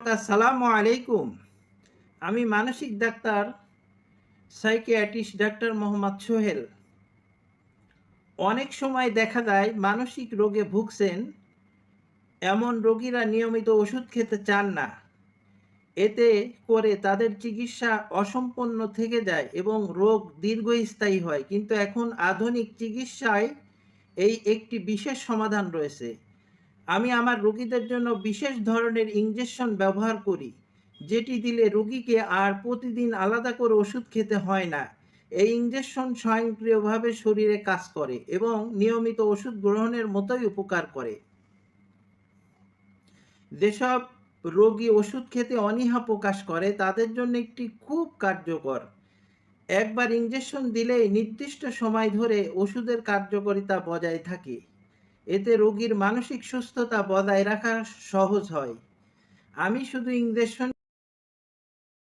আসসালামু আলাইকুম আমি মানসিক doctor, psychiatrist doctor Mohammad Sohel. অনেক সময় দেখা যায় মানসিক রোগে ভুগছেন, এমন রোগীরা নিয়মিত ওষুধ খেতে চান না। এতে করে তাদের চিকিৎসা অসম্পন্ন থেকে যায় এবং রোগ দীর্ঘস্থায়ী হয়। কিন্তু এখন আধুনিক চিকিৎসায় এই একটি বিশেষ সমাধান রয়েছে। আমি আমার রোগীদের জন্য বিশেষ ধরনের ইঞ্জেকশন ব্যবহার করি, যেটি দিলে রোগীকে আর প্রতিদিন আলাদা করে ওষুধ খেতে হয় না। এই ইঞ্জেকশন স্বয়ংক্রিয়ভাবে শরীরে কাজ করে এবং নিয়মিত ওষুধ গ্রহণের মতোই উপকার করে। যেসব রোগী ওষুধ খেতে অনীহা প্রকাশ করে, তাদের জন্য একটি খুব কার্যকর। একবার ইঞ্জেকশন দিলেই নির্দিষ্ট সময় ধরে ওষুধের কার্যকারিতা বজায় থাকে। এতে রোগীর মানসিক সুস্থতা বজায় রাখা সহজ হয়। আমি শুধু ইঞ্জেকশন